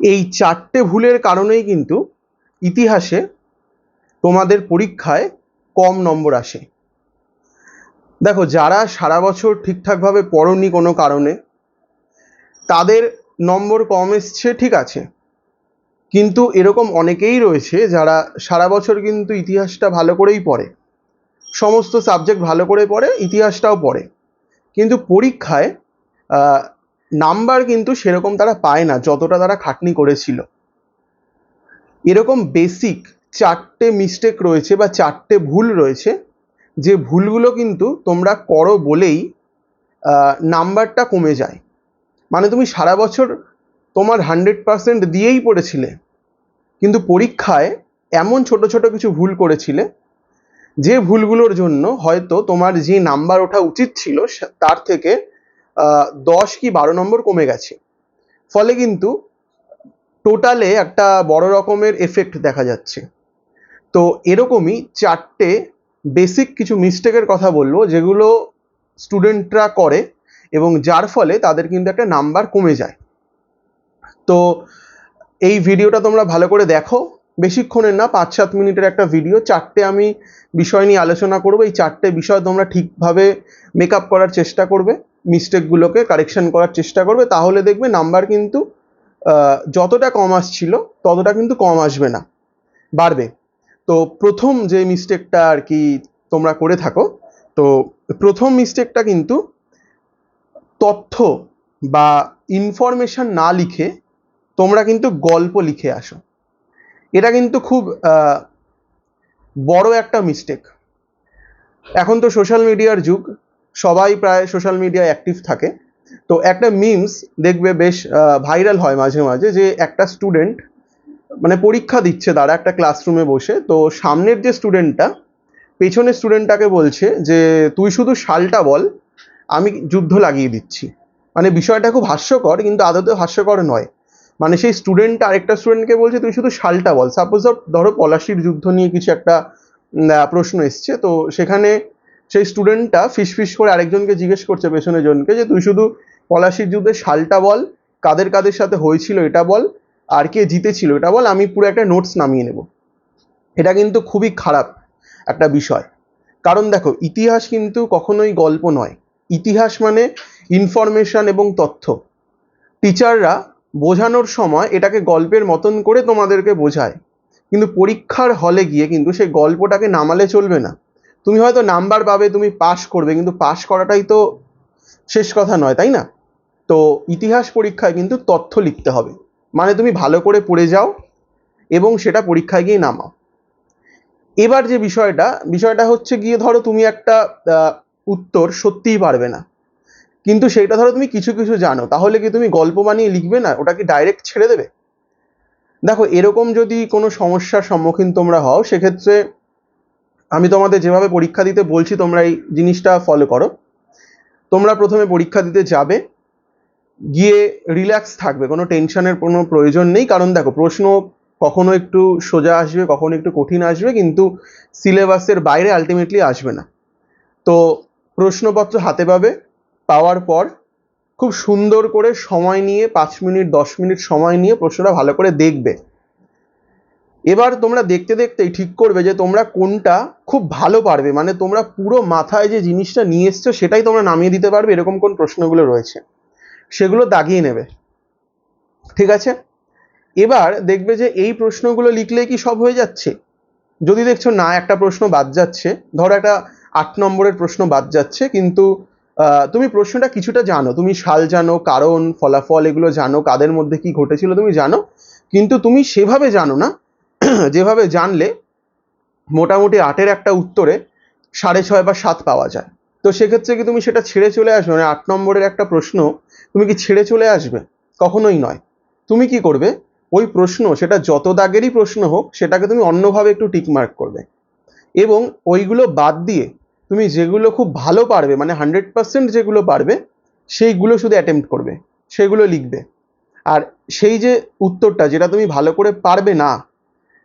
এই চারটে ভুলের কারণেই কিন্তু ইতিহাসে তোমাদের পরীক্ষায় কম নম্বর আসে। দেখো, যারা সারা বছর ঠিকঠাকভাবে পড়নি কোনো কারণে, তাদের নম্বর কম এসছে, ঠিক আছে। কিন্তু এরকম অনেকেই রয়েছে যারা সারা বছর কিন্তু ইতিহাসটা ভালো করেই পড়ে। সমস্ত সাবজেক্ট ভালো করে পড়ে, ইতিহাসটাও পড়ে। কিন্তু পরীক্ষায় নাম্বার কিন্তু সেরকম তারা পায় না, যতটা তারা খাটনি করেছিল। এরকম বেসিক চারটে মিস্টেক রয়েছে বা চারটে ভুল রয়েছে, যে ভুলগুলো কিন্তু তোমরা করো বলেই নাম্বারটা কমে যায়। মানে তুমি সারা বছর তোমার হান্ড্রেড পার্সেন্ট দিয়েই পড়েছিলে, কিন্তু পরীক্ষায় এমন ছোট ছোট কিছু ভুল করেছিলে, যে ভুলগুলোর জন্য হয়তো তোমার যে নাম্বার ওঠা উচিত ছিল তার থেকে দশ কি বারো নম্বর কমে গেছে। ফলে কিন্তু টোটালে একটা বড় রকমের এফেক্ট দেখা যাচ্ছে। তো এরকমই চারটে বেসিক কিছু মিস্টেকের কথা বলব, যেগুলো স্টুডেন্টরা করে এবং যার ফলে তাদের কিন্তু একটা নাম্বার কমে যায়। তো এই ভিডিওটা তোমরা ভালো করে দেখো। বেশিক্ষণের না পাঁচ সাত মিনিটের একটা ভিডিও চারটে আমি বিষয় নিয়ে আলোচনা করব। এই চারটে বিষয় তোমরা ঠিকভাবে মেক করার চেষ্টা করবে। মিস্টেকগুলোকে কারেকশন করার চেষ্টা করবে, তাহলে দেখবে নাম্বার কিন্তু যতটা কম আসছিল, ততটা কিন্তু কম আসবে না, বাড়বে। তো প্রথম যে মিস্টেকটা আর কি তোমরা করে থাকো, তো প্রথম মিস্টেকটা কিন্তু তথ্য বা ইনফরমেশন না লিখে তোমরা কিন্তু গল্প লিখে আসো। এটা কিন্তু খুব বড় একটা মিস্টেক এখন তো সোশ্যাল মিডিয়ার যুগ সবাই প্রায় সোশ্যাল মিডিয়ায় অ্যাক্টিভ থাকে। তো একটা মিমস দেখবে বেশ ভাইরাল হয় মাঝে মাঝে যে একটা স্টুডেন্ট মানে পরীক্ষা দিচ্ছে তারা একটা ক্লাসরুমে বসে। তো সামনের যে স্টুডেন্টটা পেছনের স্টুডেন্টটাকে বলছে যে, তুই শুধু শালটা বল, আমি যুদ্ধ লাগিয়ে দিচ্ছি। মানে বিষয়টা খুব হাস্যকর, কিন্তু আদতে হাস্যকর নয়। মানে সেই স্টুডেন্ট আরেকটা স্টুডেন্টকে বলছে, তুই শুধু শালটা বল। সাপোজ ধরো পলাশির যুদ্ধ নিয়ে কিছু একটা প্রশ্ন এসছে। তো সেখানে সেই স্টুডেন্টটা ফিসফিস করে আরেকজনকে জিজ্ঞেস করছে পেছনের জনকে যে, তুই শুধু পলাশির যুদ্ধে শালটা বল, কাদের কাদের সাথে হয়েছিল এটা বল, আর কে জিতেছিল এটা বল, আমি পুরো একটা নোটস নামিয়ে নেব। এটা কিন্তু খুবই খারাপ একটা বিষয়। কারণ দেখো, ইতিহাস কিন্তু কখনোই গল্প নয়। ইতিহাস মানে ইনফরমেশন এবং তথ্য। টিচাররা বোঝানোর সময় এটাকে গল্পের মতন করে তোমাদেরকে বোঝায়। কিন্তু পরীক্ষার হলে গিয়ে কিন্তু সেই গল্পটাকে নামালে চলবে না। তুমি হয়তো নাম্বার পাবে, তুমি পাস করবে, কিন্তু পাস করাটাই তো শেষ কথা নয়, তাই না? তো ইতিহাস পরীক্ষায় কিন্তু তথ্য লিখতে হবে। মানে তুমি ভালো করে পড়ে যাও এবং সেটা পরীক্ষায় গিয়ে নামাও। এবার যে বিষয়টা বিষয়টা হচ্ছে গিয়ে ধরো তুমি একটা উত্তর সত্যিই পারবে না। কিন্তু সেইটা ধরো তুমি কিছু কিছু জানো, তাহলে কি তুমি গল্প বানিয়ে লিখবে না? ওটা কি ডাইরেক্ট ছেড়ে দেবে? দেখো, এরকম যদি কোনো সমস্যার সম্মুখীন তোমরা হও, সেক্ষেত্রে আমি তোমাদের যেভাবে পরীক্ষা দিতে বলছি, তোমরা এই জিনিসটা ফলো করো। তোমরা প্রথমে পরীক্ষা দিতে যাবে, গিয়ে রিল্যাক্স থাকবে, কোনো টেনশনের কোনো প্রয়োজন নেই। কারণ দেখো, প্রশ্ন কখনো একটু সোজা আসবে, কখনো একটু কঠিন আসবে, কিন্তু সিলেবাসের বাইরে আলটিমেটলি আসবে না। তো প্রশ্নপত্র হাতে পাবে, পাওয়ার পর খুব সুন্দর করে সময় নিয়ে, পাঁচ মিনিট, দশ মিনিট সময় নিয়ে প্রশ্নটা ভালো করে দেখবে। এবার তোমরা দেখতে দেখতেই ঠিক করবে যে তোমরা কোনটা খুব ভালো পারবে। মানে তোমরা পুরো মাথায় যে জিনিসটা নিয়ে এসছো সেটাই তোমরা নামিয়ে দিতে পারবে, এরকম কোন প্রশ্নগুলো রয়েছে। সেগুলো দাগিয়ে নেবে। ঠিক আছে? এবার দেখবে যে এই প্রশ্নগুলো লিখলে কি সব হয়ে যাচ্ছে? যদি দেখছ না, একটা প্রশ্ন বাদ যাচ্ছে, ধরো একটা আট নম্বরের প্রশ্ন বাদ যাচ্ছে, কিন্তু তুমি প্রশ্নটা কিছুটা জানো। তুমি সাল জানো, কারণ, ফলাফল, এগুলো জানো, কাদের মধ্যে কি ঘটেছিল তুমি জানো, কিন্তু তুমি সেভাবে জানো না। যেভাবে জানলে মোটামুটি আটের একটা উত্তরে সাড়ে ছয় বা সাত পাওয়া যায়। তো সেক্ষেত্রে কি তুমি সেটা ছেড়ে চলে আসবে? মানে আট নম্বরের একটা প্রশ্ন তুমি কি ছেড়ে চলে আসবে? কখনোই নয়। তুমি কি করবে? ওই প্রশ্ন সেটা যত দাগেরই প্রশ্ন হোক, সেটাকে তুমি অন্যভাবে একটু টিকমার্ক করবে। এবং ওইগুলো বাদ দিয়ে তুমি যেগুলো খুব ভালো পারবে মানে হান্ড্রেড পার্সেন্ট যেগুলো পারবে, সেইগুলো শুধু অ্যাটেম্প্ট করবে, সেগুলো লিখবে। আর সেই যে উত্তরটা, যেটা তুমি ভালো করে পারবে না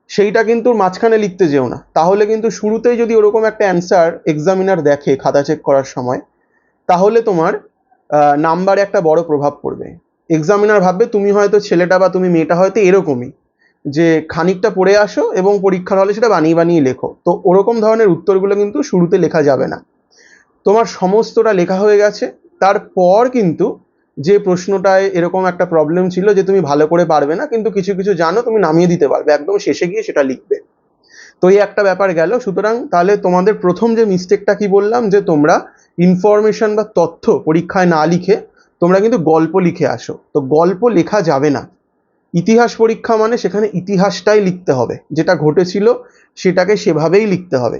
সেইটা কিন্তু মাঝখানে লিখতে যেও না। তাহলে কিন্তু শুরুতেই যদি ওরকম একটা অ্যান্সার এক্সামিনার দেখে, খাতা চেক করার সময়, তাহলে তোমার নাম্বারে একটা বড় প্রভাব পড়বে। এক্সামিনার ভাববে, তুমি হয়তো ছেলেটা বা তুমি মেয়েটা হয়তো এরকমই, যে খানিকটা পড়ে আসো এবং পরীক্ষার হলে সেটা বানিয়ে বানিয়ে লেখো। তো ওরকম ধরনের উত্তরগুলো কিন্তু শুরুতে লেখা যাবে না। তোমার সমস্তটা লেখা হয়ে গেছে। তারপর কিন্তু যে প্রশ্নটায় এরকম একটা প্রবলেম ছিল যে তুমি ভালো করে পারবে না, কিন্তু কিছু কিছু জানো, তুমি নামিয়ে দিতে পারবে। একদম শেষে গিয়ে সেটা লিখবে। তো এই একটা ব্যাপার গেল। সুতরাং তাহলে তোমাদের প্রথম যে মিস্টেকটা কি বললাম? যে তোমরা ইনফরমেশন বা তথ্য পরীক্ষায় না লিখে তোমরা কিন্তু গল্প লিখে আসো। তো গল্প লেখা যাবে না। ইতিহাস পরীক্ষা মানে সেখানে ইতিহাসটাই লিখতে হবে। যেটা ঘটেছিল সেটাকে সেভাবেই লিখতে হবে।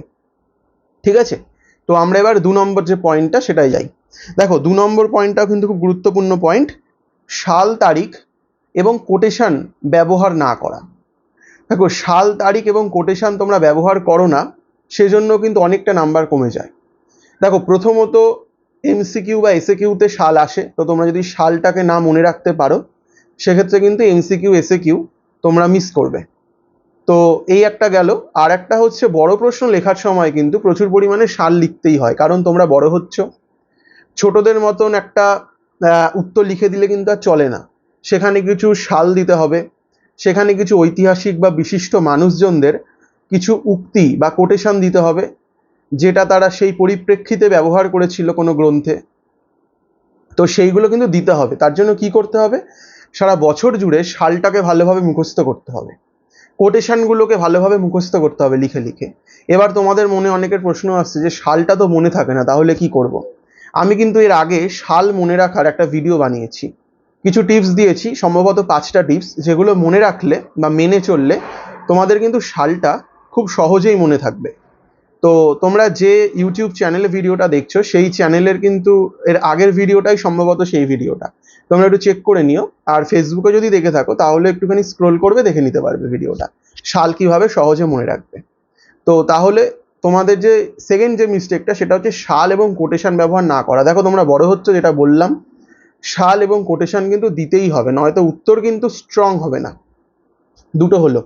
ঠিক আছে? তো আমরা এবার দু নম্বর যে পয়েন্টটা সেটাই যাই। দেখো, দু নম্বর পয়েন্টটাও কিন্তু খুব গুরুত্বপূর্ণ পয়েন্ট সাল তারিখ এবং কোটেশান ব্যবহার না করা। দেখো, সাল তারিখ এবং কোটেশন তোমরা ব্যবহার করো না, সেজন্য কিন্তু অনেকটা নাম্বার কমে যায়। দেখো, প্রথমত এমসিকিউ বা এসএকিউতে সাল আসে, তো তোমরা যদি সালটাকে না মনে রাখতে পারো, সেক্ষেত্রে কিন্তু এমসিকিউ এসএকিউ তোমরা মিস করবে। তো এই একটা গেল। আর একটা হচ্ছে বড় প্রশ্ন, লেখার সময় কিন্তু প্রচুর পরিমাণে সাল লিখতেই হয়, কারণ তোমরা বড় হচ্ছ। ছোটদের মতন একটা উত্তর লিখে দিলে কিন্তু আর চলে না। সেখানে কিছু সাল দিতে হবে, সেখানে কিছু ঐতিহাসিক বা বিশিষ্ট মানুষজনদের কিছু উক্তি বা কোটেশন দিতে হবে, যেটা তারা সেই পরিপ্রেক্ষিতে ব্যবহার করেছিল কোনো গ্রন্থে। তো সেইগুলো কিন্তু দিতে হবে। তার জন্য কি করতে হবে? সারা বছর জুড়ে সালটাকে ভালোভাবে মুখস্থ করতে হবে। কোটেশনগুলোকে ভালোভাবে মুখস্থ করতে হবে লিখে লিখে। এবার তোমাদের মনে অনেকের প্রশ্ন আসছে যে শালটা তো মনে থাকে না, তাহলে কি করব। আমি কিন্তু এর আগে শাল মনে রাখার একটা ভিডিও বানিয়েছি। কিছু টিপস দিয়েছি, সম্ভবত পাঁচটা টিপস যেগুলো মনে রাখলে বা মেনে চললে তোমাদের কিন্তু শালটা খুব সহজেই মনে থাকবে। তো তোমরা যে ইউটিউব চ্যানেলে ভিডিওটা দেখছ, সেই চ্যানেলের কিন্তু এর আগের ভিডিওটাই সম্ভবত সেই ভিডিওটা তোমরা একটু চেক করে নিও। আর ফেসবুকে যদি দেখে থাকো, তাহলে একটুখানি স্ক্রোল করবে, দেখে নিতে পারবে ভিডিওটা সাল কীভাবে সহজে মনে রাখবে। তো তাহলে তোমাদের যে সেকেন্ড যে মিস্টেকটা সেটা হচ্ছে সাল এবং কোটেশন ব্যবহার না করা। দেখো তোমরা বড় হচ্ছে, যেটা বললাম। সাল এবং কোটেশন কিন্তু দিতেই হবে, নয়তো উত্তর কিন্তু স্ট্রং হবে না। দুটো হলো।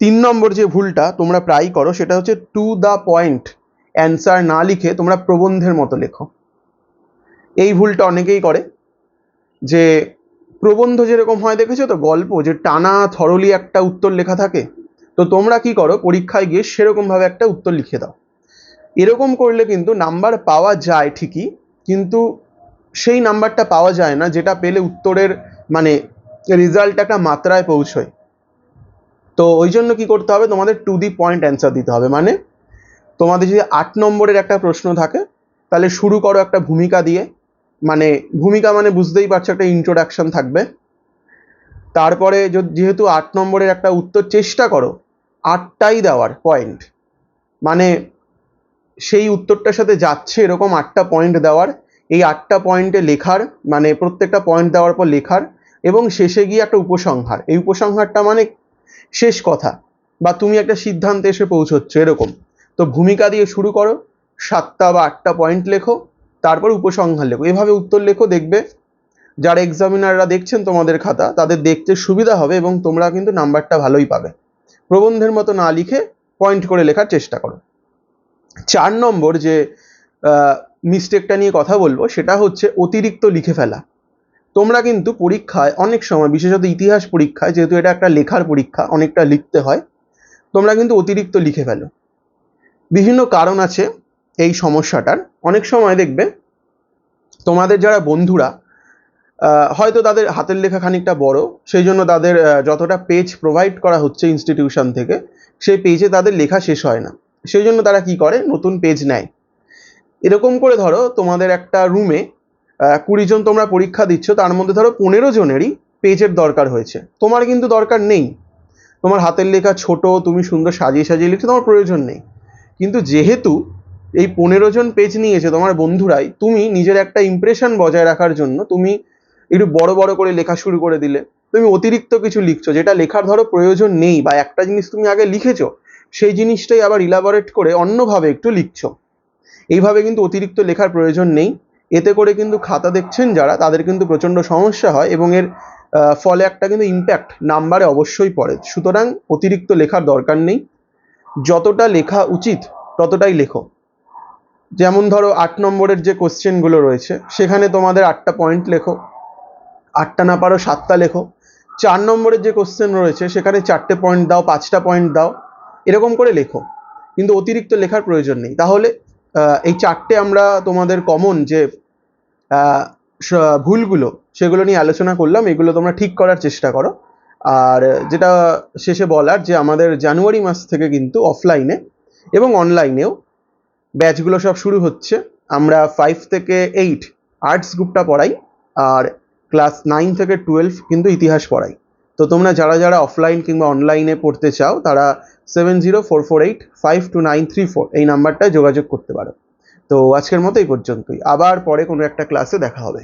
তিন নম্বর যে ভুলটা তোমরা প্রায় করো সেটা হচ্ছে টু দ্য পয়েন্ট অ্যান্সার না লিখে তোমরা প্রবন্ধের মতো লেখো। এই ভুলটা অনেকেই করে যে প্রবন্ধ যেরকম হয় দেখেছ তো, গল্প যে টানা থরলি একটা উত্তর লেখা থাকে, তো তোমরা কি করো পরীক্ষায় গিয়ে সেরকমভাবে একটা উত্তর লিখে দাও। এরকম করলে কিন্তু নাম্বার পাওয়া যায় ঠিকই, কিন্তু সেই নাম্বারটা পাওয়া যায় না, যেটা পেলে উত্তরের মানে রেজাল্ট একটা মাত্রায় পৌঁছয়। তো ওই জন্য কি করতে হবে? তোমাদের টু দি পয়েন্ট অ্যান্সার দিতে হবে। মানে তোমাদের যদি আট নম্বরের একটা প্রশ্ন থাকে, তাহলে শুরু করো একটা ভূমিকা দিয়ে। মানে ভূমিকা মানে বুঝতেই পারছ, একটা ইন্ট্রোডাকশন থাকবে। তারপরে যেহেতু আট নম্বরের একটা উত্তর চেষ্টা করো, আটটাই দেওয়ার পয়েন্ট মানে সেই উত্তরটার সাথে যাচ্ছে এরকম আটটা পয়েন্ট দেওয়ার। এই আটটা পয়েন্টে লেখার মানে প্রত্যেকটা পয়েন্ট দেওয়ার পর লেখার এবং শেষে গিয়ে একটা উপসংহার। এই উপসংহারটা মানে শেষ কথা বা তুমি একটা সিদ্ধান্তে এসে পৌঁছচ্ছ এরকম। তো ভূমিকা দিয়ে শুরু করো, সাতটা বা আটটা পয়েন্ট লেখো, তারপর উপসংহার লেখো। এভাবে উত্তর লেখো, দেখবে যারা এক্সামিনাররা দেখছেন তোমাদের খাতা, তাদের দেখতে সুবিধা হবে এবং তোমরা কিন্তু নাম্বারটা ভালোই পাবে। প্রবন্ধের মতো না লিখে পয়েন্ট করে লেখার চেষ্টা করো। চার নম্বর যে মিস্টেকটা নিয়ে কথা বলব, সেটা হচ্ছে অতিরিক্ত লিখে ফেলা। তোমরা কিন্তু পরীক্ষায় অনেক সময়, বিশেষত ইতিহাস পরীক্ষায়, যেহেতু এটা একটা লেখার পরীক্ষা, অনেকটা লিখতে হয়, তোমরা কিন্তু অতিরিক্ত লিখে ফেলো। বিভিন্ন কারণ আছে এই সমস্যাটার। অনেক সময় দেখবে, তোমাদের যারা বন্ধুরা হয়তো তাদের হাতের লেখা খানিকটা বড় সেই জন্য তাদের যতটা পেজ প্রোভাইড করা হচ্ছে ইনস্টিটিউশন থেকে, সেই পেজে তাদের লেখা শেষ হয় না। সেই জন্য তারা কি করে? নতুন পেজ নেয়। এরকম করে ধরো, তোমাদের একটা রুমে কুড়ি জন তোমরা পরীক্ষা দিচ্ছ, তার মধ্যে ধরো পনেরো জনেরই পেজের দরকার হয়েছে। তোমার কিন্তু দরকার নেই। তোমার হাতের লেখা ছোট, তুমি সুন্দর সাজিয়ে সাজিয়ে লিখছো, তোমার প্রয়োজন নেই। কিন্তু যেহেতু এই পনেরো জন পেজ নিয়েছে তোমার বন্ধুরাই, তুমি নিজের একটা ইমপ্রেশন বজায় রাখার জন্য তুমি একটু বড় বড় করে লেখা শুরু করে দিলে। তুমি অতিরিক্ত কিছু লিখছো, যেটা লেখার ধরো প্রয়োজন নেই বা একটা জিনিস তুমি আগে লিখেছো, সেই জিনিসটাই আবার ইলাবোরেট করে অন্যভাবে একটু লিখছো। এইভাবে কিন্তু অতিরিক্ত লেখার প্রয়োজন নেই। এতে করে কিন্তু খাতা দেখছেন যারা, তাদের কিন্তু প্রচণ্ড সমস্যা হয় এবং এর ফলে একটা কিন্তু ইম্প্যাক্ট নাম্বারে অবশ্যই পড়ে। সুতরাং অতিরিক্ত লেখার দরকার নেই। যতটা লেখা উচিত, ততটাই লেখো। যেমন ধরো আট নম্বরের যে কোশ্চেনগুলো রয়েছে, সেখানে তোমাদের আটটা পয়েন্ট লেখো। আটটা না পারো সাতটা লেখো। চার নম্বরের যে কোশ্চেন রয়েছে, সেখানে চারটে পয়েন্ট দাও, পাঁচটা পয়েন্ট দাও, এরকম করে লেখো। কিন্তু অতিরিক্ত লেখার প্রয়োজন নেই। তাহলে এই চারটে আমরা তোমাদের কমন যে ভুলগুলো সেগুলো নিয়ে আলোচনা করলাম, এগুলো তোমরা ঠিক করার চেষ্টা করো। আর যেটা শেষে বলার যে আমাদের জানুয়ারি মাস থেকে কিন্তু অফলাইনে এবং অনলাইনেও ব্যাচগুলো সব শুরু হচ্ছে। আমরা ফাইভ থেকে এইট আর্টস গ্রুপটা পড়াই আর ক্লাস নাইন থেকে টুয়েলভ কিন্তু ইতিহাস পড়াই। তো তোমরা যারা যারা অফলাইন কিংবা অনলাইনে পড়তে চাও, তারা seven zero four four eight five two nine three four এই নাম্বারটায় যোগাযোগ করতে পারো। তো আজকের মতো এই পর্যন্তই। আবার পরে কোনো একটা ক্লাসে দেখা হবে।